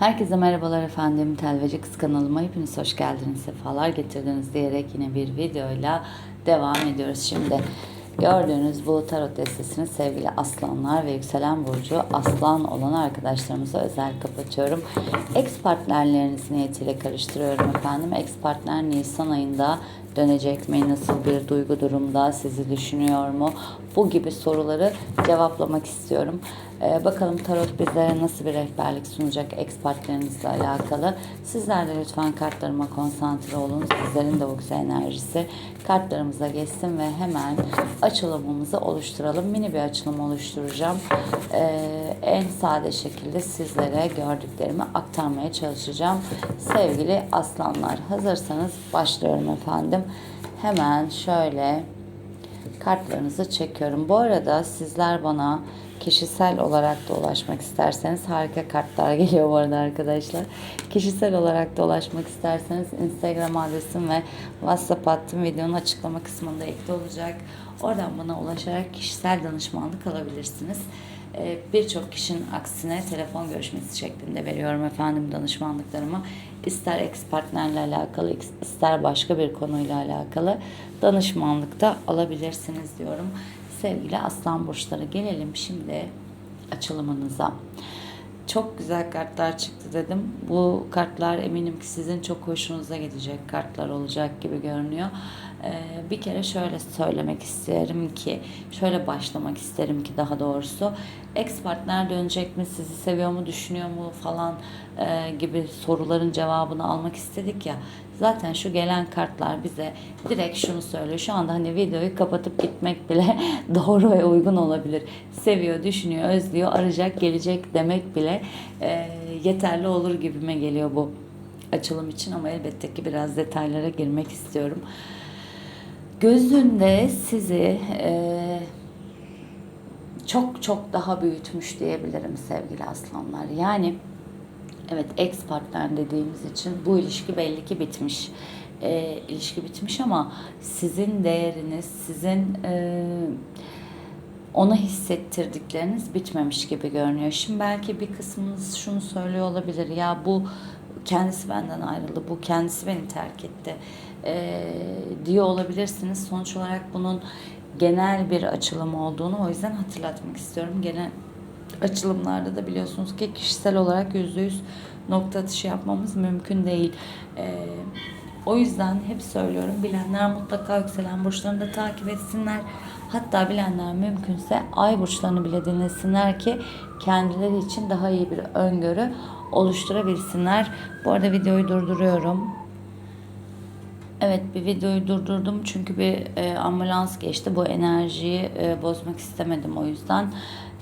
Herkese merhabalar efendim. Telveci Kız kanalıma hepiniz hoş geldiniz, sefalar getirdiniz diyerek yine bir videoyla devam ediyoruz. Şimdi gördüğünüz bu tarot destesini sevgili aslanlar ve yükselen burcu aslan olan arkadaşlarımıza özel kapatıyorum. Ex partnerleriniz niyetiyle karıştırıyorum efendim. Ex partner Nisan ayında dönecek mi? Nasıl bir duygu durumda? Sizi düşünüyor mu? Bu gibi soruları cevaplamak istiyorum. Ee, bakalım tarot bize nasıl bir rehberlik sunacak ex partnerinizle alakalı. Sizler de lütfen kartlarıma konsantre olun. Sizlerin de o güzel enerjisi kartlarımıza geçsin ve hemen açılımımızı oluşturalım. Mini bir açılım oluşturacağım. Ee, en sade şekilde sizlere gördüklerimi aktarmaya çalışacağım. Sevgili aslanlar hazırsanız başlıyorum efendim. Hemen şöyle kartlarınızı çekiyorum. Bu arada sizler bana kişisel olarak da ulaşmak isterseniz harika kartlar geliyor bu arada arkadaşlar. Kişisel olarak da ulaşmak isterseniz Instagram adresim ve WhatsApp hattım videonun açıklama kısmında ekli olacak. Oradan bana ulaşarak kişisel danışmanlık alabilirsiniz. Ee, Birçok kişinin aksine telefon görüşmesi şeklinde veriyorum efendim danışmanlıklarımı. İster ex partnerle alakalı, ister başka bir konuyla alakalı danışmanlıkta alabilirsiniz diyorum. Sevgili aslan burçları gelelim şimdi açılımınıza. Çok güzel kartlar çıktı dedim. Bu kartlar eminim ki sizin çok hoşunuza gidecek kartlar olacak gibi görünüyor. Ee, bir kere şöyle söylemek isterim ki, şöyle başlamak isterim ki daha doğrusu. Ex partner dönecek mi, sizi seviyor mu, düşünüyor mu falan e, gibi soruların cevabını almak istedik ya. Zaten şu gelen kartlar bize direkt şunu söylüyor. Şu anda hani videoyu kapatıp gitmek bile doğru ve uygun olabilir. Seviyor, düşünüyor, özlüyor, arayacak, gelecek demek bile e, yeterli olur gibime geliyor bu açılım için ama elbette ki biraz detaylara girmek istiyorum. Gözünde sizi e, çok çok daha büyütmüş diyebilirim sevgili aslanlar. Yani evet ex partner dediğimiz için bu ilişki belli ki bitmiş. E, ilişki bitmiş ama sizin değeriniz, sizin e, ona hissettirdikleriniz bitmemiş gibi görünüyor. Şimdi belki bir kısmınız şunu söylüyor olabilir. Ya bu kendisi benden ayrıldı, bu kendisi beni terk etti e, diyor olabilirsiniz. Sonuç olarak bunun genel bir açılım olduğunu o yüzden hatırlatmak istiyorum. Genel açılımlarda da biliyorsunuz ki kişisel olarak yüzde yüz nokta atışı yapmamız mümkün değil. E, o yüzden hep söylüyorum bilenler mutlaka yükselen burçlarını da takip etsinler. Hatta bilenler mümkünse ay burçlarını bile dinlesinler ki kendileri için daha iyi bir öngörü oluşturabilsinler. Bu arada videoyu durduruyorum. Evet bir videoyu durdurdum çünkü bir e, ambulans geçti. Bu enerjiyi e, bozmak istemedim o yüzden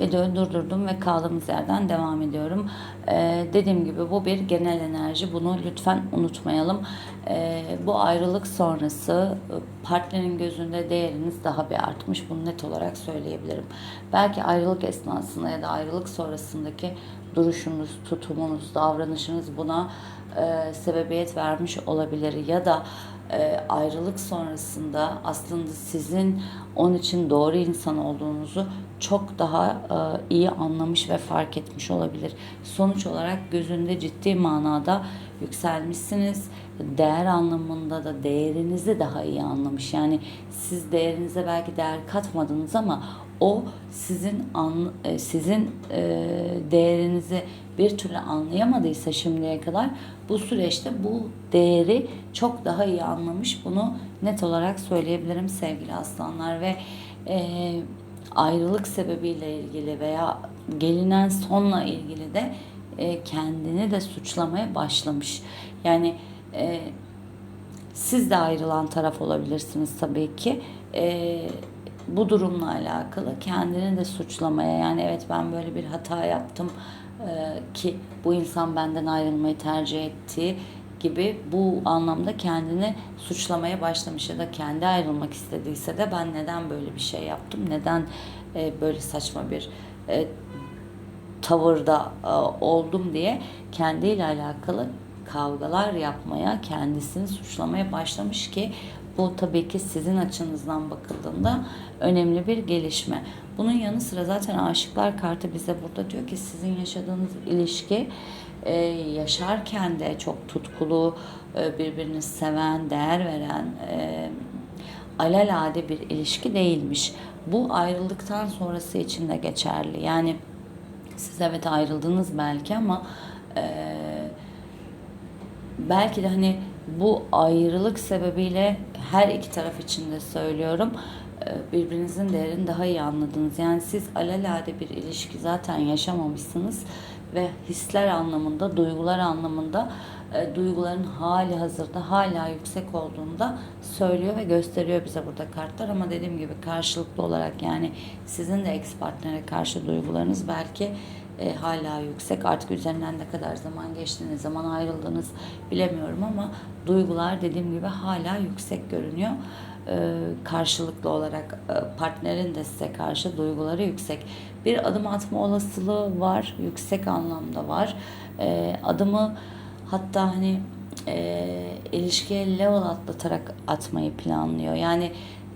videoyu durdurdum ve kaldığımız yerden devam ediyorum. E, dediğim gibi bu bir genel enerji. Bunu lütfen unutmayalım. E, bu ayrılık sonrası e, partnerin gözünde değeriniz daha bir artmış. Bunu net olarak söyleyebilirim. Belki ayrılık esnasında ya da ayrılık sonrasındaki duruşunuz, tutumunuz, davranışınız buna e, sebebiyet vermiş olabilir ya da e, ayrılık sonrasında aslında sizin onun için doğru insan olduğunuzu çok daha e, iyi anlamış ve fark etmiş olabilir. Sonuç olarak gözünde ciddi manada yükselmişsiniz. Değer anlamında da değerinizi daha iyi anlamış. Yani siz değerinize belki değer katmadınız ama o sizin an, e, sizin e, değerinizi bir türlü anlayamadıysa şimdiye kadar bu süreçte bu değeri çok daha iyi anlamış. Bunu net olarak söyleyebilirim sevgili aslanlar ve e, ayrılık sebebiyle ilgili veya gelinen sonla ilgili de e, kendini de suçlamaya başlamış. Yani e, siz de ayrılan taraf olabilirsiniz tabii ki. E, bu durumla alakalı kendini de suçlamaya yani evet ben böyle bir hata yaptım e, ki bu insan benden ayrılmayı tercih etti gibi bu anlamda kendini suçlamaya başlamış ya da kendi ayrılmak istediyse de ben neden böyle bir şey yaptım neden e, böyle saçma bir e, tavırda e, oldum diye kendiyle alakalı kavgalar yapmaya, kendisini suçlamaya başlamış ki bu tabii ki sizin açınızdan bakıldığında önemli bir gelişme. Bunun yanı sıra zaten aşıklar kartı bize burada diyor ki sizin yaşadığınız ilişki e, yaşarken de çok tutkulu, e, birbirini seven, değer veren, e, alelade bir ilişki değilmiş. Bu ayrıldıktan sonrası için de geçerli. Yani siz evet ayrıldınız belki ama e, belki de hani bu ayrılık sebebiyle her iki taraf için de söylüyorum e, birbirinizin değerini daha iyi anladınız. Yani siz alelade bir ilişki zaten yaşamamışsınız ve hisler anlamında, duygular anlamında e, duyguların hali hazırda hala yüksek olduğunda söylüyor ve gösteriyor bize burada kartlar ama dediğim gibi karşılıklı olarak yani sizin de ex partnere karşı duygularınız belki e, hala yüksek. Artık üzerinden ne kadar zaman geçti, ne zaman ayrıldınız bilemiyorum ama duygular dediğim gibi hala yüksek görünüyor. E, karşılıklı olarak e, partnerin de size karşı duyguları yüksek. Bir adım atma olasılığı var, yüksek anlamda var. E, adımı hatta hani e, ilişkiye level atlatarak atmayı planlıyor. Yani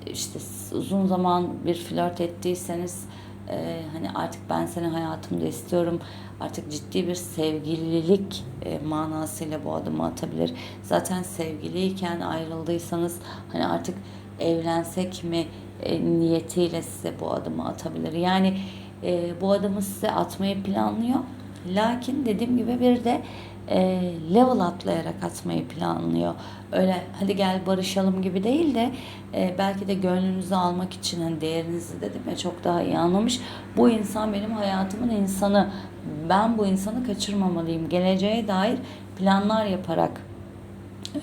işte uzun zaman bir flört ettiyseniz e, hani artık ben seni hayatımda istiyorum. Artık ciddi bir sevgililik e, manasıyla bu adımı atabilir. Zaten sevgiliyken ayrıldıysanız hani artık evlensek mi e, niyetiyle size bu adımı atabilir. Yani e, bu adımı size atmayı planlıyor. Lakin dediğim gibi bir de e, level atlayarak atmayı planlıyor. Öyle hadi gel barışalım gibi değil de e, belki de gönlünüzü almak için hani değerinizi dedim ya çok daha iyi anlamış. Bu insan benim hayatımın insanı. Ben bu insanı kaçırmamalıyım. Geleceğe dair planlar yaparak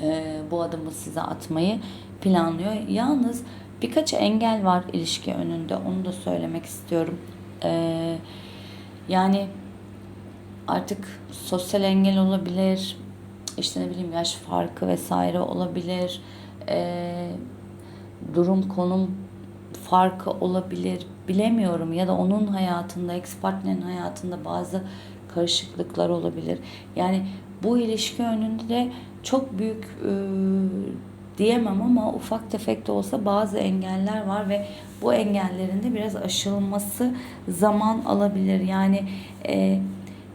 e, bu adımı size atmayı planlıyor. Yalnız birkaç engel var ilişki önünde. Onu da söylemek istiyorum. E, yani artık sosyal engel olabilir, işte ne bileyim yaş farkı vesaire olabilir, e, durum konum farkı olabilir, bilemiyorum ya da onun hayatında, ex partnerin hayatında bazı karışıklıklar olabilir. Yani bu ilişki önünde de çok büyük e, diyemem ama ufak tefek de olsa bazı engeller var ve bu engellerin de biraz aşılması zaman alabilir. Yani e,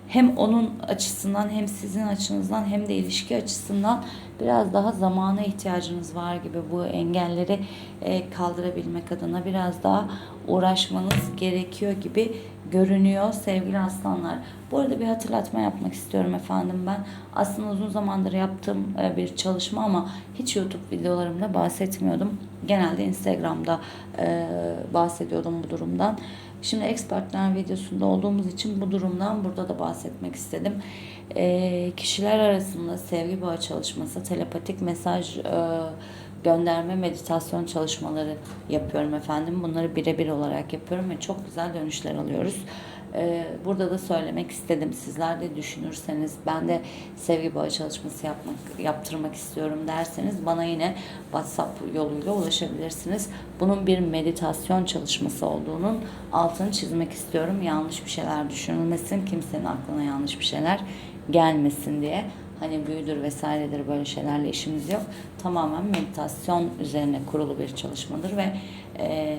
hem onun açısından hem sizin açınızdan hem de ilişki açısından biraz daha zamana ihtiyacınız var gibi bu engelleri e, kaldırabilmek adına biraz daha uğraşmanız gerekiyor gibi görünüyor sevgili aslanlar. Bu arada bir hatırlatma yapmak istiyorum efendim ben. Aslında uzun zamandır yaptığım e, bir çalışma ama hiç YouTube videolarımda bahsetmiyordum. Genelde Instagram'da e, bahsediyordum bu durumdan. Şimdi ex partner videosunda olduğumuz için bu durumdan burada da bahsetmek istedim. E, kişiler arasında sevgi bağı çalışması, telepatik mesaj e, gönderme meditasyon çalışmaları yapıyorum efendim. Bunları birebir olarak yapıyorum ve çok güzel dönüşler alıyoruz. Ee, burada da söylemek istedim. Sizler de düşünürseniz ben de sevgi bağı çalışması yapmak yaptırmak istiyorum derseniz bana yine WhatsApp yoluyla ulaşabilirsiniz. Bunun bir meditasyon çalışması olduğunun altını çizmek istiyorum. Yanlış bir şeyler düşünülmesin. Kimsenin aklına yanlış bir şeyler gelmesin diye hani büyüdür vesairedir böyle şeylerle işimiz yok. Tamamen meditasyon üzerine kurulu bir çalışmadır ve e,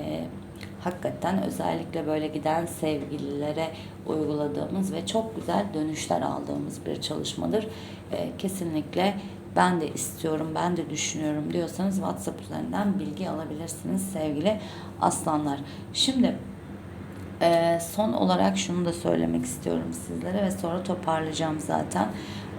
hakikaten özellikle böyle giden sevgililere uyguladığımız ve çok güzel dönüşler aldığımız bir çalışmadır. E, kesinlikle ben de istiyorum, ben de düşünüyorum diyorsanız WhatsApp üzerinden bilgi alabilirsiniz sevgili aslanlar. Şimdi e, son olarak şunu da söylemek istiyorum sizlere ve sonra toparlayacağım zaten.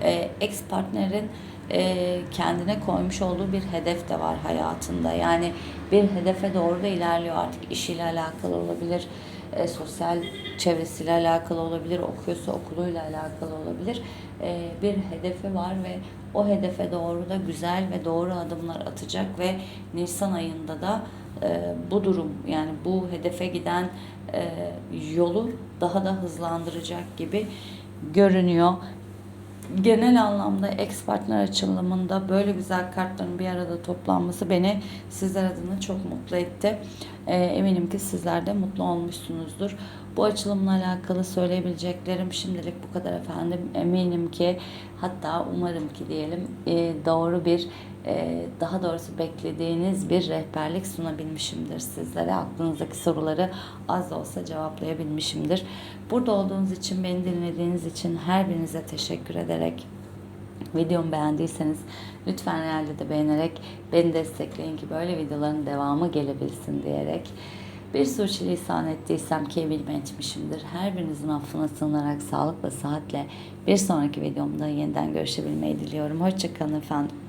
E, ex partnerin e, kendine koymuş olduğu bir hedef de var hayatında. Yani bir hedefe doğru da ilerliyor artık işiyle alakalı olabilir, e, sosyal çevresiyle alakalı olabilir, okuyorsa okuluyla alakalı olabilir. E, bir hedefi var ve o hedefe doğru da güzel ve doğru adımlar atacak ve Nisan ayında da e, bu durum yani bu hedefe giden e, yolu daha da hızlandıracak gibi görünüyor genel anlamda ex partner açılımında böyle güzel kartların bir arada toplanması beni sizler adına çok mutlu etti. E, eminim ki sizler de mutlu olmuşsunuzdur. Bu açılımla alakalı söyleyebileceklerim şimdilik bu kadar efendim. Eminim ki hatta umarım ki diyelim e, doğru bir daha doğrusu beklediğiniz bir rehberlik sunabilmişimdir sizlere. Aklınızdaki soruları az da olsa cevaplayabilmişimdir. Burada olduğunuz için, beni dinlediğiniz için her birinize teşekkür ederek Videomu beğendiyseniz lütfen realde de beğenerek beni destekleyin ki böyle videoların devamı gelebilsin diyerek. Bir sürçülisan ettiysem ki etmişimdir. Her birinizin affına sığınarak sağlık ve sıhhatle bir sonraki videomda yeniden görüşebilmeyi diliyorum. Hoşçakalın efendim.